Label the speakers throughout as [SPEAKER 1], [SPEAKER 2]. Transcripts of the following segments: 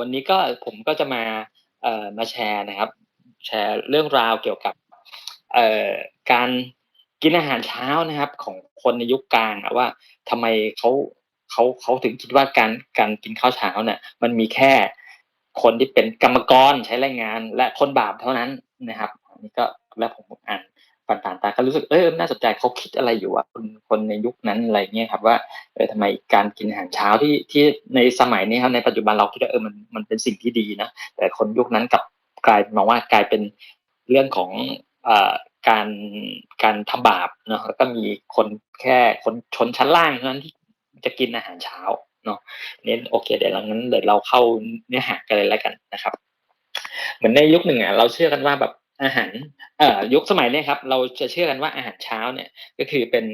[SPEAKER 1] วันนี้ก็ผมก็จะมาเอ่อมาแชร์นะครับ แชร์เรื่องราวเกี่ยวกับเอ่อการกินอาหารเช้านะครับ ของคนในยุคกลางว่าทำไมเขาเขาเขาถึงคิดว่าการการกินข้าวเช้าเนี่ย มันมีแค่คนที่เป็นกรรมกรใช้แรงงาน และคนบาปเท่านั้นนะครับนี่ก็แล้วผมอ่าน ผ่านๆตาก็รู้สึกเออน่าสนใจเขาคิดอะไรอยู่อะคนคนในยุคนั้นอะไรเงี้ยครับว่าเออทำไมการกินอาหารเช้าที่ที่ในสมัยนี้ครับในปัจจุบันเราคิดว่าเออมันมันเป็นสิ่งที่ดีนะแต่คนยุคนั้นกับกลายมาว่ากลายเป็นเรื่องของเอ่อการการทำบาปเนาะแล้วก็มีคนแค่คนชนชั้นล่างเท่านั้นที่จะกินอาหารเช้าเนาะเนี่ยโอเค เดี๋ยวเรางั้นเดี๋ยวเราเข้าเนื้อหากันเลยแล้วกันนะครับ เหมือนในยุคหนึ่งอะเราเชื่อกันว่าแบบ อาหารเอ่อยุคสมัยนี้ครับ เราจะเชื่อกันว่าอาหารเช้าเนี่ย ก็คือเป็น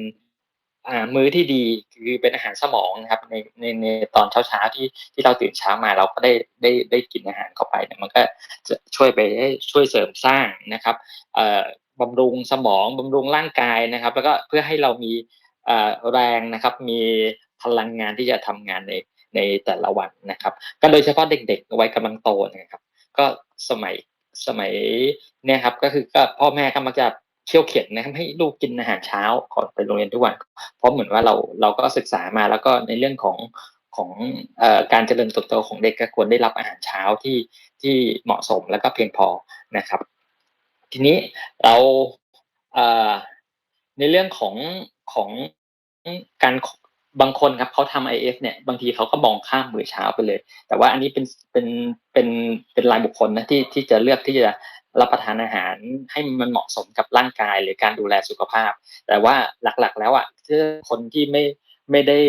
[SPEAKER 1] อ่ามื้อที่ดีคือเป็นอาหารสมองนะครับ ในในในตอนเช้าเช้าที่ที่เราตื่นเช้ามาเราก็ได้ได้ได้กินอาหารเข้าไปเนี่ยมันก็จะช่วยไปช่วยเสริมสร้างนะครับเอ่อบำรุงสมองบำรุงร่างกายนะครับ แล้วก็เพื่อให้เรามีเอ่อแรงนะครับ มีพลังงานที่จะทำงานในในแต่ละวันนะครับ ก็โดยเฉพาะเด็กๆวัยกำลังโตนะครับ ก็สมัย สมัยเนี่ยครับ ก็คือก็พ่อแม่ก็มักจะเชี่ยวเข็นนะครับให้ลูกกินอาหารเช้าก่อนไปโรงเรียนทุกวัน เพราะเหมือนว่าเราเราก็ศึกษามาแล้วก็ในเรื่องของของอการเจริญเติบโตของเด็กก็ควรได้รับอาหารเช้าที่ที่เหมาะสมแล้วก็เพียงพอนะครับ ทีนี้เราเในเรื่องของของการ บางคนครับเขาทำไอเอฟเนี่ยบางทีเขาก็มองข้ามมื้อเช้าไปเลย แต่ว่าอันนี้เป็นเป็นเป็นเป็นรายบุคคลนะที่ที่จะเลือกที่จะรับประทานอาหารให้มันเหมาะสมกับร่างกายหรือการดูแลสุขภาพ แต่ว่าหลักๆ แล้วอะถ้าคนที่ไม่ไม่ได้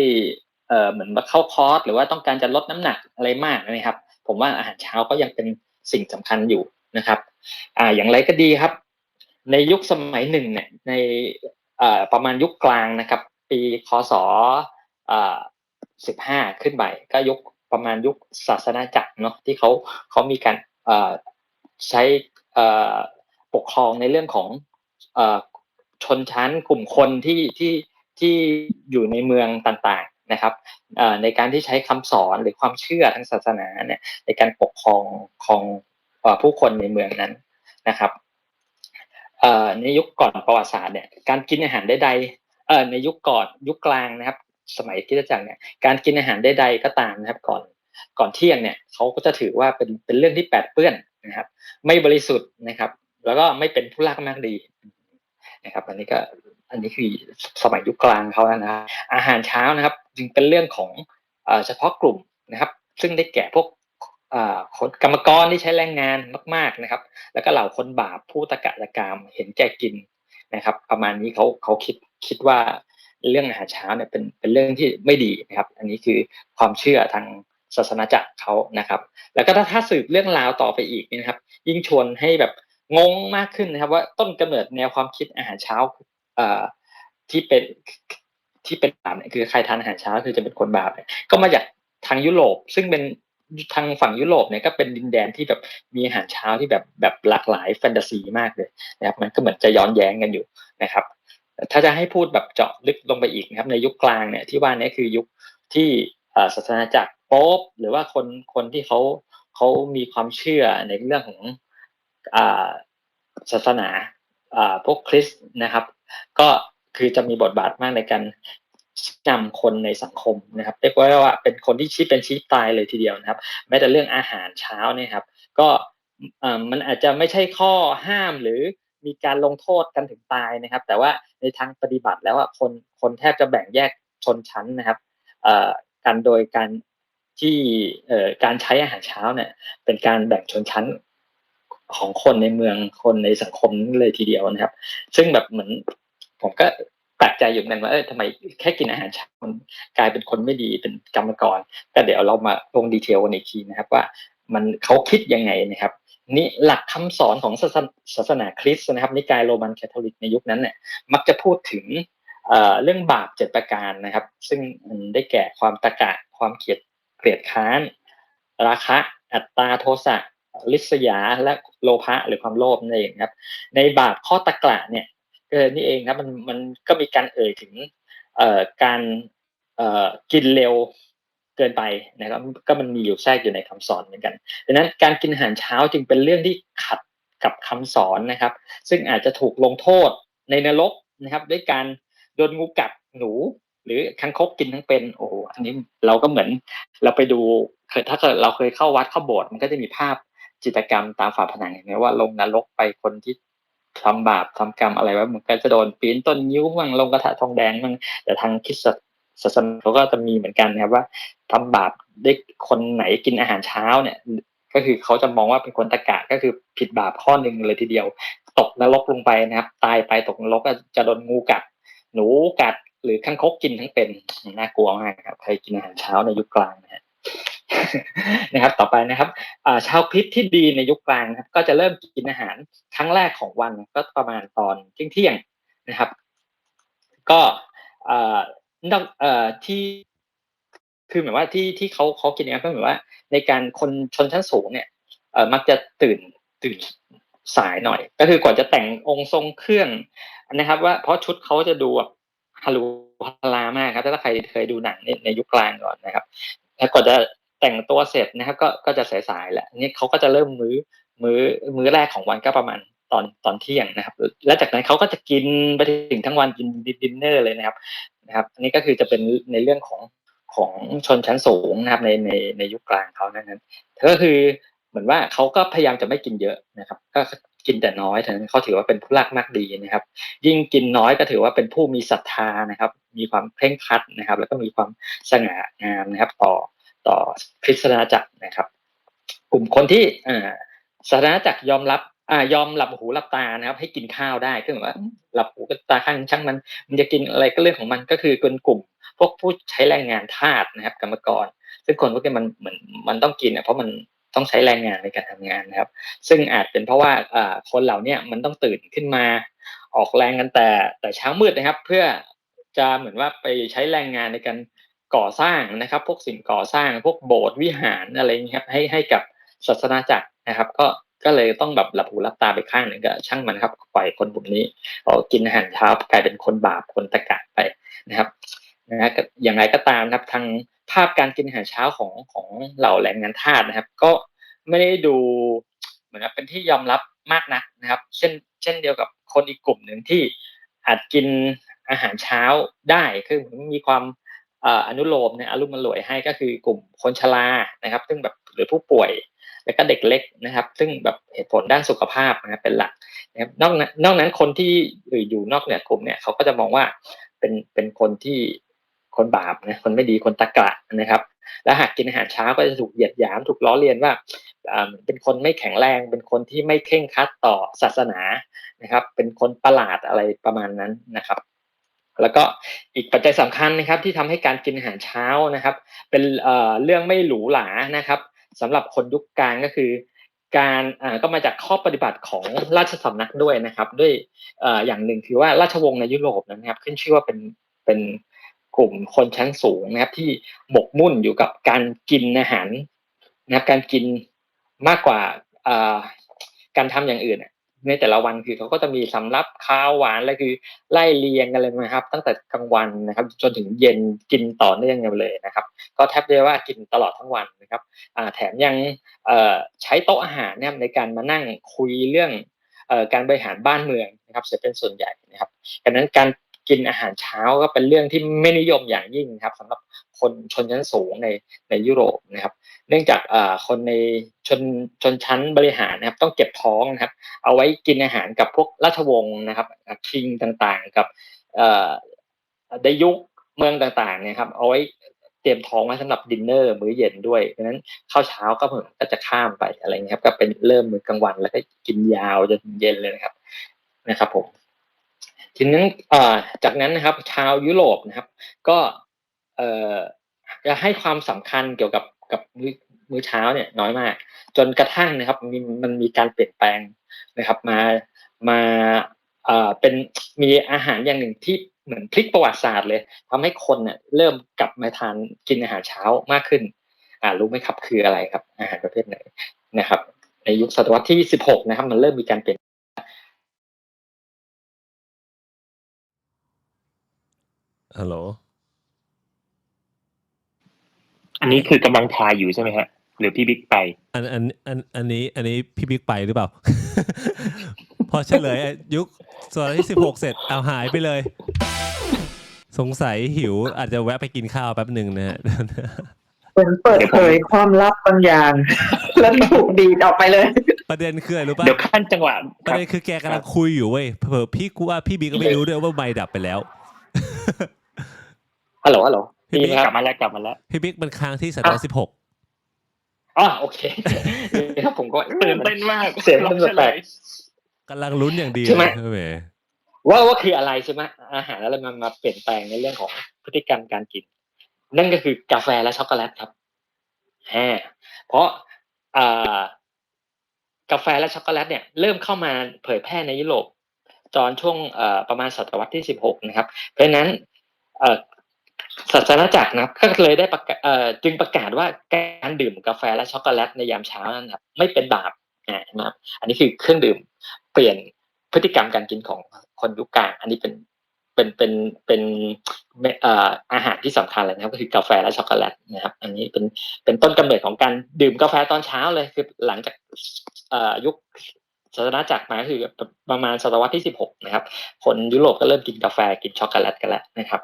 [SPEAKER 1] เอ่อเหมือนมาเข้าคอร์สหรือว่าต้องการจะลดน้ำหนักอะไรมากนะครับ ผมว่าอาหารเช้าก็ยังเป็นสิ่งสำคัญอยู่นะครับ อ่าอย่างไรก็ดีครับ ในยุคสมัยหนึ่งเนี่ยในอ่าประมาณยุคกลางนะครับ ปีคศ สิบห้าขึ้นไปก็ยุคประมาณยุคศาสนาจักรเนาะที่เขาเขามีการใช้ปกครองในเรื่องของอชนชั้นกลุ่มคนที่ที่ที่อยู่ในเมืองต่างๆนะครับในการที่ใช้คำสอนหรือความเชื่อทางศาสนาเนี่ยในการปกครองของผู้คนในเมืองนั้นนะครับในยุคก่อนประวัติศาสตร์เนี่ยการกินอาหารใดๆในยุคก่อนยุคกลางนะครับ สมัยที่จักรเนี่ยการกินอาหารใดๆก็ตามนะครับก่อนก่อนเที่ยงเนี่ยเขาก็จะถือว่าเป็นเป็นเรื่องที่แปดเปื้อนนะครับ ไม่บริสุทธิ์นะครับ แล้วก็ไม่เป็นผู้รักมากดีนะครับ อันนี้ก็อันนี้คือสมัยยุคกลางเขาแล้วนะอาหารเช้านะครับ จึงเป็นเรื่องของเฉพาะกลุ่มนะครับ ซึ่งได้แก่พวกคนกรรมกรที่ใช้แรงงานมาก ๆนะครับ แล้วก็เหล่าคนบาปผู้ตะกะตะกามเห็นแก่กินนะครับ ประมาณนี้เขาเขาคิดคิดว่า เรื่องอาหารเช้าเนี่ยเป็นเป็นเรื่องที่ไม่ดีนะครับ อันนี้คือความเชื่อทางศาสนาจักรเขานะครับ แล้วก็ถ้าถ้าสืบเรื่องราวต่อไปอีกนะครับ ยิ่งชวนให้แบบงงมากขึ้นนะครับ ว่าต้นกำเนิดแนวความคิดอาหารเช้าเอ่อที่เป็นที่เป็นบาปเนี่ยคือใครทานอาหารเช้าคือจะเป็นคนบาปก็มาจากทางยุโรป ซึ่งเป็นทางฝั่งยุโรปเนี่ยก็เป็นดินแดนที่แบบมีอาหารเช้าที่แบบแบบหลากหลายแฟนตาซีมากเลยนะครับ มันก็เหมือนจะย้อนแย้งกันอยู่นะครับ ถ้าจะให้พูดแบบเจาะลึกลงไปอีกนะครับในยุคกลางเนี่ยที่ว่านี้คือยุคที่ศาสนาจักรป๊ปหรือว่าคนคนที่เขาเขามีความเชื่อในเรื่องของศาสนาพวกคริสต์นะครับ ก็คือจะมีบทบาทมากในการนำคนในสังคมนะครับเรียกว่าว่าเป็นคนที่ชี้เป็นชี้ตายเลยทีเดียวนะครับ แม้แต่เรื่องอาหารเช้าเนี่ยครับ ก็มันอาจจะไม่ใช่ข้อห้ามหรือมีการลงโทษกันถึงตายนะครับ แต่ว่า ในทางปฏิบัติแล้วอะคนคนแทบจะแบ่งแยกชนชั้นนะครับกันโดยการที่การใช้อาหารเช้าเนี่ย เป็นการแบ่งชนชั้นของคนในเมืองคนในสังคมเลยทีเดียวนะครับ ซึ่งแบบเหมือนผมก็แปลกใจอยู่เหมือนกันว่าเออทำไมแค่กินอาหารเช้ามันกลายเป็นคนไม่ดีเป็นกรรมกรก็เดี๋ยวเรามาลงดีเทลกันอีกทีนะครับ ว่ามันเขาคิดยังไงนะครับ นี่หลักคำสอนของศาสนาคริสต์นะครับ นิกายโรมันคาทอลิกในยุคนั้นเนี่ยมักจะพูดถึงเรื่องบาปเจ็ดประการนะครับ ซึ่งได้แก่ความตะกะความเกลียดเกลียดค้าน ราคะ อัตตาโทสะลิษยาและโลภะหรือความโลภนั่นเองครับ ในบาปข้อตะกะเนี่ยเออนี่เองครับมันมันก็มีการเอ่ยถึงการกินเร็ว เกินไปนะครับ ก็มันมีอยู่แทรกอยู่ในคำสอนเหมือนกันดังนั้นการกินอาหารเช้าจึงเป็นเรื่องที่ขัดกับคำสอนนะครับ ซึ่งอาจจะถูกลงโทษในนรกนะครับ ด้วยการโดนงูกัดหนู หรือคังคกกินทั้งเป็นโอ้อันนี้เราก็เหมือนเราไปดูเคยถ้าเกิดเราเคยเข้าวัดเข้าโบสถ์มันก็จะมีภาพจิตกรรมตามฝาผนังเห็นไหมว่าลงนรกไปคนที่ทำบาปทำกรรมอะไรไว้มันก็จะโดนปีนต้นยิ้วมั่งลงกระทะทองแดงมั่งแต่ทางคริส ศาสนาเขาก็จะมีเหมือนกันนะครับว่าทำบาปได้คนไหนกินอาหารเช้าเนี่ย ก็คือเขาจะมองว่าเป็นคนตะกะก็คือผิดบาปข้อหนึ่งเลยทีเดียว ตกนรกลงไปนะครับ ตายไปตกนรกก็จะโดนงูกัด หนูกัดหรือคังคกกินทั้งเป็นน่ากลัวมากครับใครกินอาหารเช้าในยุคกลางนะฮะนะครับต่อไปนะครับชาวคริสที่ดีในยุคกลางครับก็จะเริ่มกินอาหารครั้งแรกของวันก็ประมาณตอนเที่ยงเที่ยงนะครับ ก็ นอกเอ่อที่คือหมายว่าที่ที่เขาเขากินอย่างนั้ก็หมายว่า ในการคนชนชั้นสูงเนี่ยเอ่อมักจะตื่นตื่นสายหน่อย ก็คือกว่าจะแต่งองค์ทรงเครื่องนะครับ ว่าเพราะชุดเขาจะดูแบบฮาลูฮาลามากครับถ้าใครเคยดูหนังในในยุคกลางก่อนนะครับแล้วก่อนจะแต่งตัวเสร็จนะครับ ก็ก็จะสายๆแหละนี่เขาก็จะเริ่มมื้อมื้อมื้อแรกของวันก็ประมาณ ตอนตอนเที่ยงนะครับ และจากนั้นเขาก็จะกินไปถึงทั้งวันกินดินเนอร์เลยนะครับนะครับ อันนี้ก็คือจะเป็นในเรื่องของของชนชั้นสูงนะครับในในในยุคกลางเขานั้นก็คือเหมือนว่าเขาก็พยายามจะไม่กินเยอะนะครับ ก็กินแต่น้อยฉะนั้นเขาถือว่าเป็นผู้รักมากดีนะครับ ยิ่งกินน้อยก็ถือว่าเป็นผู้มีศรัทธานะครับ มีความเคร่งครัดนะครับ แล้วก็มีความสง่างามนะครับ ต่อต่อคริสตนาจักรนะครับ กลุ่มคนที่อ่าศาสนาจักรยอมรับ อ่ายอมหลับหูหลับตานะครับ ให้กินข้าวได้ก็เหมือนว่า หลับหูกับตาข้างช่างมัน มันจะกินอะไรก็เรื่องของมันก็คือเป็นกลุ่ม พวกผู้ใช้แรงงานทาสนะครับ กรรมกร ซึ่งคนพวกนี้มันเหมือนมันต้องกินเพราะมันต้องใช้แรงงานในการทำงานนะครับ ซึ่งอาจเป็นเพราะว่าอ่าคนเหล่านี้มันต้องตื่นขึ้นมา ออกแรงกันแต่แต่เช้ามืดนะครับ เพื่อจะเหมือนว่าไปใช้แรงงานในการก่อสร้างนะครับ พวกสิ่งก่อสร้างพวกโบสถ์วิหารอะไรอย่างนี้ครับให้ให้กับศาสนาจักรนะครับ ก็ ก็เลยต้องแบบหลับหูหลับตาไปข้างหนึ่งก็ช่างมันครับปล่อยคนกลุ่มนี้พอกินอาหารเช้ากลายเป็นคนบาปคนตะกะไปนะครับนะฮะอย่างไรก็ตามนะครับทางภาพการกินอาหารเช้าของของเหล่าแรงงานทาสนะครับ ก็ไม่ได้ดูเหมือนเป็นที่ยอมรับมากนักนะครับ เช่น เช่นเดียวกับคนอีกกลุ่มหนึ่งที่อาจกินอาหารเช้าได้คือมีความอนุโลมเนี่ยอารมณ์มันรวยให้ก็คือกลุ่มคนชรานะครับ ซึ่งแบบหรือผู้ป่วย แล้วก็เด็กเล็กนะครับ ซึ่งแบบเหตุผลด้านสุขภาพนะครับเป็นหลักนะครับนอกนอกนั้นคนที่อยู่นอกเหนือกลุ่มเนี่ยเขาก็จะมองว่าเป็นเป็นคนที่คนบาปนะคนไม่ดีคนตะกะนะครับ และหากกินอาหารเช้าก็จะถูกเหยียดหยาม ถูกล้อเลียนว่าเป็นคนไม่แข็งแรง เป็นคนที่ไม่เข่งคัดต่อศาสนานะครับ เป็นคนประหลาดอะไรประมาณนั้นนะครับ แล้วก็อีกปัจจัยสำคัญนะครับ ที่ทำให้การกินอาหารเช้านะครับ เป็นเรื่องไม่หรูหรานะครับ สำหรับคนยุคกลางก็คือ การก็มาจากข้อปฏิบัติของราชสำนักด้วยนะครับ ด้วยอย่างหนึ่งคือว่าราชวงศ์ในยุโรปนะครับ ขึ้นชื่อว่าเป็นเป็นกลุ่มคนชั้นสูงนะครับ ที่หมกมุ่นอยู่กับการกินอาหารนะครับการกินมากกว่าอ่าการทำอย่างอื่น ในแต่ละวันคือเขาก็จะมีสำรับข้าวหวานอะไรคือไล่เรียงกันเลยนะครับ ตั้งแต่กลางวันนะครับ จนถึงเย็นกินต่อเนื่องกันเลยนะครับ ก็แทบได้ว่ากินตลอดทั้งวันนะครับแถมยังใช้โต๊ะอาหารเนี่ยในการมานั่งคุยเรื่องการบริหารบ้านเมืองนะครับเสียเป็นส่วนใหญ่นะครับดังนั้นการกินอาหารเช้าก็เป็นเรื่องที่ไม่นิยมอย่างยิ่งครับสำหรับ คนชนชั้นสูงในในยุโรปนะครับ เนื่องจากคนในชนชนชั้นบริหารนะครับ ต้องเก็บท้องนะครับ เอาไว้กินอาหารกับพวกราชวงศ์นะครับคิงต่างๆ กับในยุคเมืองต่างๆเนี่ยครับเอาไว้เตรียมท้องไว้สำหรับดินเนอร์มื้อเย็นด้วยดังนั้นข้าวเช้าก็เหมือนก็จะข้ามไปอะไรเงี้ยครับ ก็เป็นเริ่มมื้อกลางวันแล้วก็กินยาวจนเย็นเลยนะครับนะครับผมทีนี้นจากนั้นนะครับชาวยุโรปนะครับ ก็ จะให้ความสำคัญเกี่ยวกับกับมื้อมื้อเช้าเนี่ยน้อยมาก จนกระทั่งนะครับมีมันมีการเปลี่ยนแปลงนะครับ มามาเอ่อเป็นมีอาหารอย่างหนึ่งที่เหมือนพลิกประวัติศาสตร์เลยทำให้คนเนี่ยเริ่มกลับมาทานกินอาหารเช้ามากขึ้น อ่ารู้ไหมครับคืออะไรครับ อาหารประเภทไหนนะครับ ในยุคศตวรรษที่สิบหกนะครับ มันเริ่มมีการเปลี่ยน
[SPEAKER 2] ฮัลโหล อันนี้คือกำลังทายอยู่ใช่ไหมฮะ หรือพี่บิ๊กไป
[SPEAKER 3] อันอันอันอันนี้อันนี้พี่บิ๊กไปหรือเปล่า พอเฉลยอะยุคส่วนที่สิบหกเสร็จเอาหายไปเลย สงสัยหิวอาจจะแวะไปกินข้าวแป๊บหนึ่งนะฮะ
[SPEAKER 4] เหมือนเปิดเผยความลับบางอย่าง แล้วถูกดีดออกไปเลย
[SPEAKER 3] ประเด็นคืออะไรรู้ป่ะ
[SPEAKER 2] เดี๋ยวขั้นจังหวะ
[SPEAKER 3] ป
[SPEAKER 2] ค
[SPEAKER 3] ระ
[SPEAKER 2] รับ
[SPEAKER 3] เด็นคือแกกำลังคุยอยู่เว้ยเผลอๆพี่กูว่าพี่บิ๊กก็ไม่รู้ด้วยว่าไม่ดับไปแล้ว
[SPEAKER 1] ฮัลโหลฮัลโหล
[SPEAKER 3] พี่
[SPEAKER 1] ดี
[SPEAKER 3] บิ๊ก
[SPEAKER 1] ไหมค
[SPEAKER 2] ก
[SPEAKER 1] รั
[SPEAKER 2] ลั
[SPEAKER 1] บบ
[SPEAKER 2] มาแล้วกลับมาแล้ว
[SPEAKER 3] พี่บิ๊กมันค้างที่ศตวรรษสิบหก
[SPEAKER 1] อ๋อโอเคครับผมก็
[SPEAKER 2] ตื่นเต้นมาก
[SPEAKER 1] เสียงมัน
[SPEAKER 2] ลองเฉ
[SPEAKER 1] แป
[SPEAKER 2] ล
[SPEAKER 1] ล
[SPEAKER 2] ย
[SPEAKER 1] ก
[SPEAKER 3] กำลังลุ้นอย่างดี
[SPEAKER 1] ใช่ไหม
[SPEAKER 3] เลยแหม
[SPEAKER 1] ว่าว่าคืออะไรใช่ไหมอาหารอะไรมันมาเปลี่ยนแปลงในเรื่องของพฤติกรรมการกิน นั่นก็คือกาแฟและช็อกโกแลตครับแฮเพราะอ่ากาแฟและช็อกโกแลตเนี่ยเริ่มเข้ามาเผยแพร่ในยุโรปตอนช่วงเอ่อประมาณศตวรรษที่สิบหกนะครับ เพราะฉะนั้นเอ่อ ศาสนาจักรนะครับก็เลยได้ประกาศเอ่อจึงประกาศว่าการดื่มกาแฟและช็อกโกแลตในยามเช้านั้นครับไม่เป็นบาปนะครับอันนี้คือเครื่องดื่มเปลี่ยนพฤติกรรมการกินของคนยุคกลาง อันนี้เป็นเป็นเป็นเป็นเอ่ออาหารที่สำคัญเลยนะครับก็คือกาแฟและช็อกโกแลตนะครับ อันนี้เป็นเป็นต้นกำเนิดของการดื่มกาแฟตอนเช้าเลยคือหลังจากเอ่อยุคศาสนาจักรมาคือประมาณศตวรรษที่สิบหกนะครับ คนยุโรปก็เริ่มกินกาแฟกินช็อกโกแลตกันแล้วนะครับ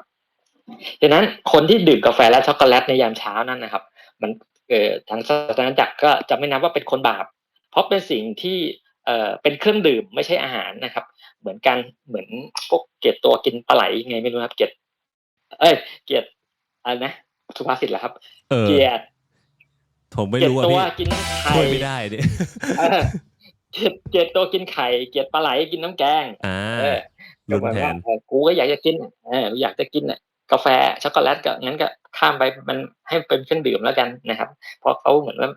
[SPEAKER 1] ดังนั้นคนที่ดื่มกาแฟและช็อกโกแลตในยามเช้านั้นนะครับ มันเอ่อทางศาสนาจักรก็จะไม่นับว่าเป็นคนบาป เพราะเป็นสิ่งที่เอ่อเป็นเครื่องดื่มไม่ใช่อาหารนะครับ เหมือนกันเหมือนพวกเกลียดตัวกินปลาไหลไงไม่รู้ครับเกลียดเอ้ย เกลียดอะไรนะสุภาษิตเหรอครับ
[SPEAKER 3] เออ
[SPEAKER 1] เกลียด
[SPEAKER 3] ผมไม่
[SPEAKER 1] เกลียด
[SPEAKER 3] รู้อะ
[SPEAKER 1] ตัว
[SPEAKER 3] พี่
[SPEAKER 1] กินไข่
[SPEAKER 3] ช่วยไม่ได้ดิ
[SPEAKER 1] เออเกลียดเกลียดตัวกินไข่ เกลียดปลาไหลกินน้ำแกง
[SPEAKER 3] อ่า
[SPEAKER 1] เออ
[SPEAKER 3] ลุ้นแทน
[SPEAKER 1] เออกูก็อยากจะกินเอออยากจะกินเนี่ย กาแฟช็อกโกแลตก็งั้นก็ข้ามไปมันให้เป็นเครื่องดื่มแล้วกันนะครับ เพราะเขาเหมือนว่า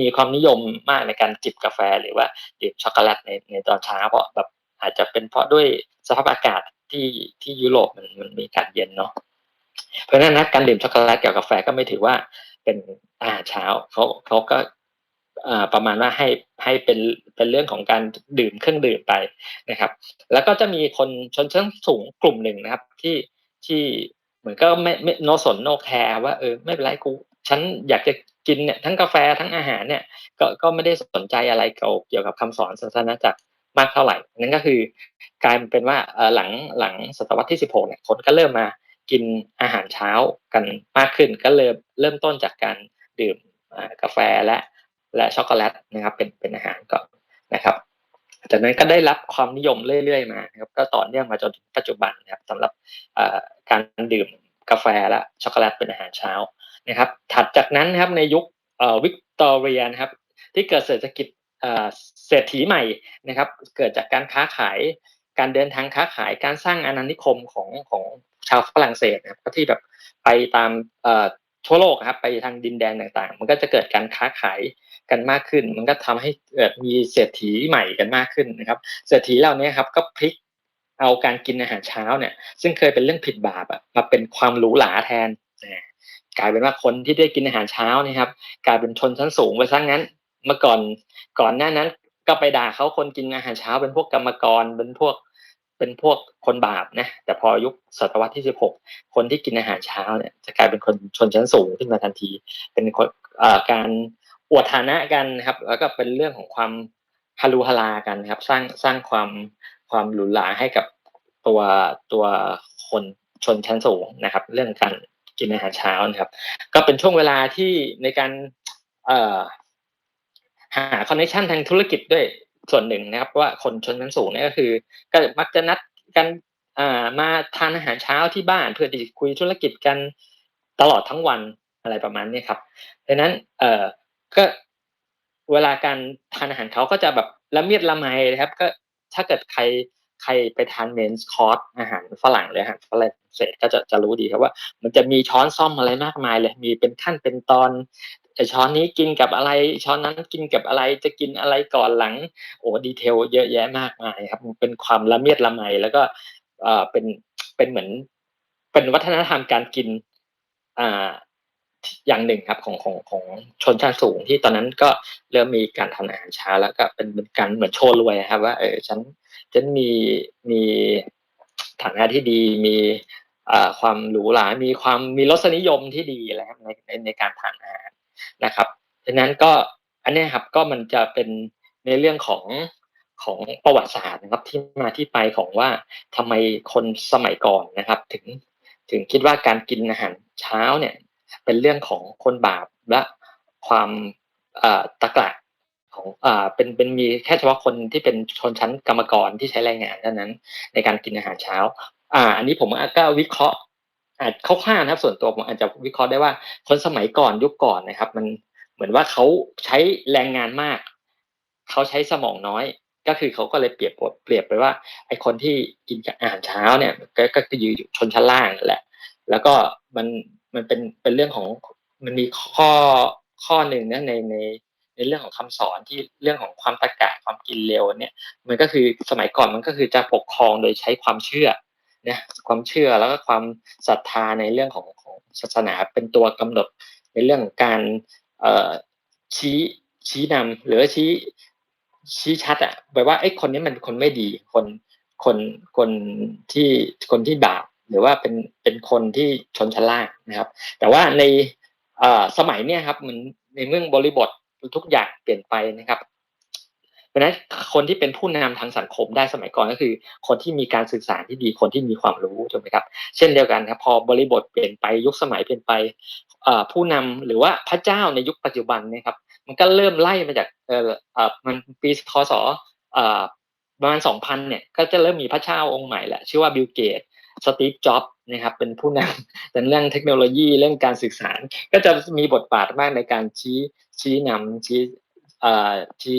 [SPEAKER 1] มีความนิยมมากในการจิบกาแฟหรือว่าดื่มช็อกโกแลตในในตอนเช้าเพราะแบบอาจจะเป็นเพราะด้วยสภาพอากาศที่ที่ยุโรปมันมันมีอากาศเย็นเนาะเพราะฉะนั้นนะการดื่มช็อกโกแลตกับกาแฟก็ไม่ถือว่าเป็นอาหารเช้าเขาเขาก็ประมาณว่าให้ให้เป็นเป็นเรื่องของการดื่มเครื่องดื่มไปนะครับ แล้วก็จะมีคนชนชั้นสูงกลุ่มหนึ่งนะครับ ที่ที่ เหมือนก็ไม่ไม่โนสนโนแคร์ว่าเออไม่เป็นไรกูฉันอยากจะกินเนี่ยทั้งกาแฟทั้งอาหารเนี่ย ก็ก็ไม่ได้สนใจอะไรเกี่ยวกับคำสอนศาสนาจักรมากเท่าไหร่ นั่นก็คือกลายเป็นว่าเออหลังหลังศตวรรษที่สิบหกเนี่ยคนก็เริ่มมากินอาหารเช้ากันมากขึ้นก็เริ่มเริ่มต้นจากการดื่มกาแฟและและช็อกโกแลตนะครับ เป็นเป็นอาหารก่อนนะครับ จากนั้นก็ได้รับความนิยมเรื่อยๆมานะครับก็ต่อเนื่องมาจนถึงปัจจุบันนะครับสำหรับ การดื่มกาแฟและช็อกโกแลตเป็นอาหารเช้านะครับ ถัดจากนั้นนะครับในยุควิกตอเรียนะครับที่เกิดเศรษฐกิจเศรษฐีใหม่นะครับ เกิดจากการค้าขายการเดินทางค้าขายการสร้างอาณานิคมของของชาวฝรั่งเศสนะครับที่แบบไปตามทั่วโลกครับไปทางดินแดนต่างๆ มันก็จะเกิดการค้าขายกันมากขึ้น มันก็ทำให้เกิดมีเศรษฐีใหม่กันมากขึ้นนะครับ เศรษฐีเหล่านี้ครับก็พลิก เอาการกินอาหารเช้าเนี่ย ซึ่งเคยเป็นเรื่องผิดบาปอะมาเป็นความหรูหราแทนกลายเป็นว่าคนที่ได้กินอาหารเช้านี่ครับ กลายเป็นชนชั้นสูงไปซะงั้น เมื่อก่อนก่อนหน้านั้น ก็ไปด่าเขาคนกินอาหารเช้า เป็นพวกกรรมกรเป็นพวกเป็นพวกคนบาปนะแต่พอยุคศตวรรษที่สิบหกคนที่กินอาหารเช้าเนี่ยจะกลายเป็นคนชนชั้นสูงขึ้นมาทันที เป็นคนการอวดฐานะกันนะครับ แล้วก็เป็นเรื่องของความฮารุฮารากันครับ สร้างสร้างความ ความหรูหราให้กับตัวตัวคนชนชั้นสูงนะครับ เรื่องการกินอาหารเช้านะครับ ก็เป็นช่วงเวลาที่ในการเอ่อหาคอนเนคชันทางธุรกิจด้วยส่วนหนึ่งนะครับ ว่าคนชนชั้นสูงเนี่ยก็คือ ก็มักจะนัดกันอ่ามาทานอาหารเช้าที่บ้าน เพื่อที่คุยธุรกิจกันตลอดทั้งวันอะไรประมาณนี้ครับดังนั้นเอ่อก็เวลาการทานอาหารเขาก็จะแบบละเมียดละไมนะครับ ก็ ถ้าเกิดใครใครไปทานเมนส์คอร์สอาหารฝรั่งเลยอาหารฝรั่งเศสก็จะจะรู้ดีครับว่า มันจะมีช้อนซ่อมอะไรมากมายเลย มีเป็นขั้นเป็นตอนช้อนนี้กินกับอะไร ช้อนนั้นกินกับอะไรจะกินอะไรก่อนหลัง โอ้ดีเทลเยอะแยะมากมายครับมันเป็นความละเมียดละไมแล้วก็เอ่อเป็นเป็นเหมือน เป็นวัฒนธรรมการกินอ่า อย่างหนึ่งครับของของของชนชั้นสูงที่ตอนนั้นก็เริ่มมีการทำอาหารเช้าแล้วก็เป็นเป็นการเหมือนโชว์รวยครับ ว่าเออฉันฉันมีมีฐานะที่ดีมีอ่อความหรูหรา มีความมีรสนิยมที่ดีแล้วครับในในในการทานอาหารนะครับฉะนั้นก็อันนี้ครับก็มันจะเป็นในเรื่องของของประวัติศาสตร์นะครับที่มาที่ไปของว่าทำไมคนสมัยก่อนนะครับ ถึงถึงคิดว่าการกินอาหารเช้าเนี่ย เป็นเรื่องของคนบาปและความตะกละของเป็นเป็นมีแค่เฉพาะคนที่เป็นชนชั้นกรรมกรที่ใช้แรงงานเท่านั้นในการกินอาหารเช้า อ่า อันนี้ผมก็วิเคราะห์อาจคร่าวๆนะครับ ส่วนตัวผมอาจจะวิเคราะห์ได้ว่าคนสมัยก่อนยุคก่อนนะครับ มันเหมือนว่าเขาใช้แรงงานมากเขาใช้สมองน้อย ก็คือเขาก็เลยเปรียบเปรียบไปว่าไอคนที่กินอาหารเช้าเนี่ย ก็คืออยู่ชนชั้นล่างนั่นแหละ แล้วก็มัน มันเป็นเป็นเรื่องของมันมีข้อข้อหนึ่งนะในในในเรื่องของคำสอนที่เรื่องของความตะกะความกินเร็วเนี่ย มันก็คือสมัยก่อนมันก็คือจะปกครองโดยใช้ความเชื่อนะความเชื่อแล้วก็ความศรัทธาในเรื่องของของศาสนาเป็นตัวกำหนดในเรื่องของการเอ่อชี้ชี้นำหรือชี้ชี้ชัดอะไปลว่าไอ้คนนี้มันคนไม่ดีคนคนคนที่คนที่บาป หรือว่าเป็นเป็นคนที่ชนชั้นล่างนะครับ แต่ว่าในสมัยเนี้ยครับมันในเมื่อบริบททุกอย่างเปลี่ยนไปนะครับ เพราะนั้นคนที่เป็นผู้นำทางสังคมได้สมัยก่อนก็คือ คนที่มีการสื่อสารที่ดีคนที่มีความรู้ถูกไหมครับ เช่นเดียวกันครับ พอบริบทเปลี่ยนไปยุคสมัยเปลี่ยนไปผู้นำหรือว่าพระเจ้าในยุคปัจจุบันนะครับ มันก็เริ่มไล่มาจากเออเอ่อมันปีคศเออประมาณสองพันเนี่ย ก็จะเริ่มมีพระเจ้าองค์ใหม่แหละชื่อว่าบิลเกต สตีฟจ็อบนะครับเป็นผู้นำเป็นเรื่องเทคโนโลยีเรื่องการสื่อสาร ก็จะมีบทบาทมากในการชี้ชี้นำชี้เอ่อชี้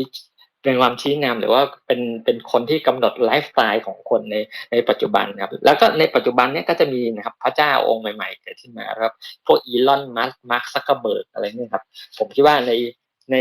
[SPEAKER 1] เป็นความชี้นำหรือว่าเป็นเป็นคนที่กำหนดไลฟ์สไตล์ของคนในในปัจจุบันครับแล้วก็ในปัจจุบันเนี้ยก็จะมีนะครับพระเจ้าองค์ใหม่ๆเกิดขึ้นมาครับพวกอีลอนมัสมาร์คซักเกอร์เบิร์กอะไรเนี่ยครับผมคิดว่าใน ใน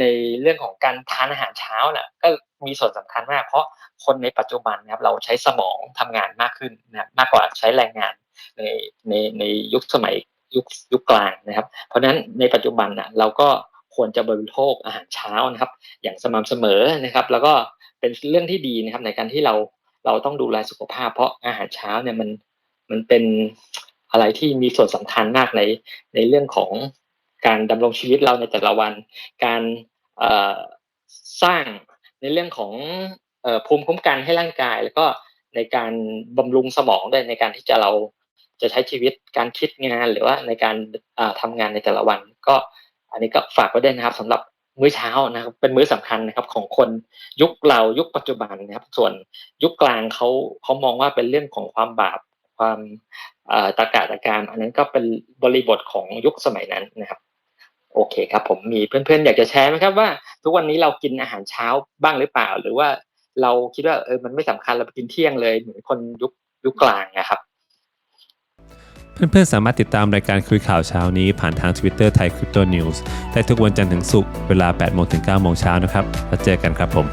[SPEAKER 1] ในเรื่องของการทานอาหารเช้าน่ะก็มีส่วนสำคัญมาก เพราะคนในปัจจุบันนะครับเราใช้สมองทำงานมากขึ้นนะครับมากกว่าใช้แรงงานในในในยุคสมัยยุคยุคกลางนะครับ เพราะฉะนั้นในปัจจุบันน่ะเราก็ควรจะบริโภคอาหารเช้านะครับ อย่างสม่ำเสมอนะครับ แล้วก็เป็นเรื่องที่ดีนะครับ ในการที่เราเราต้องดูแลสุขภาพ เพราะอาหารเช้าเนี่ยมันมันเป็นอะไรที่มีส่วนสำคัญมากในในเรื่องของ การดำรงชีวิตเราในแต่ละวัน การสร้างในเรื่องของอภูมิคุ้มกันให้ร่างกาย แล้วก็ในการบำรุงสมองด้วยในการที่จะเราจะใช้ชีวิตการคิดงานหรือว่าในการาทำงานในแต่ละวัน ก็อันนี้ก็ฝากไว้ด้วยนะครับสำหรับมื้อเช้านะครับ เป็นมื้อสำคัญนะครับของคนยุคเรายุคปัจจุบันนะครับ ส่วนยุคกลางเขาเขามองว่าเป็นเรื่องของความบาปความเอ่อตะกาตะการ อันนั้นก็เป็นบริบทของยุคสมัยนั้นนะครับ โอเคครับผมมีเพื่อนๆ อยากจะแชร์ไหมครับว่า ทุกวันนี้เรากินอาหารเช้าบ้างหรือเปล่า หรือว่าเราคิดว่าเออมันไม่สำคัญเราไปกินเที่ยงเลยเหมือนคนยุคยุคกลางนะครับ
[SPEAKER 3] เพื่อนๆ สามารถติดตามรายการคุยข่าวเช้านี้ผ่านทาง Twitter ไทย Crypto News ได้ทุกวันจันทร์ถึงศุกร์เวลา8โมงถึง9โมงเช้านะครับแล้วเจอกันครับผม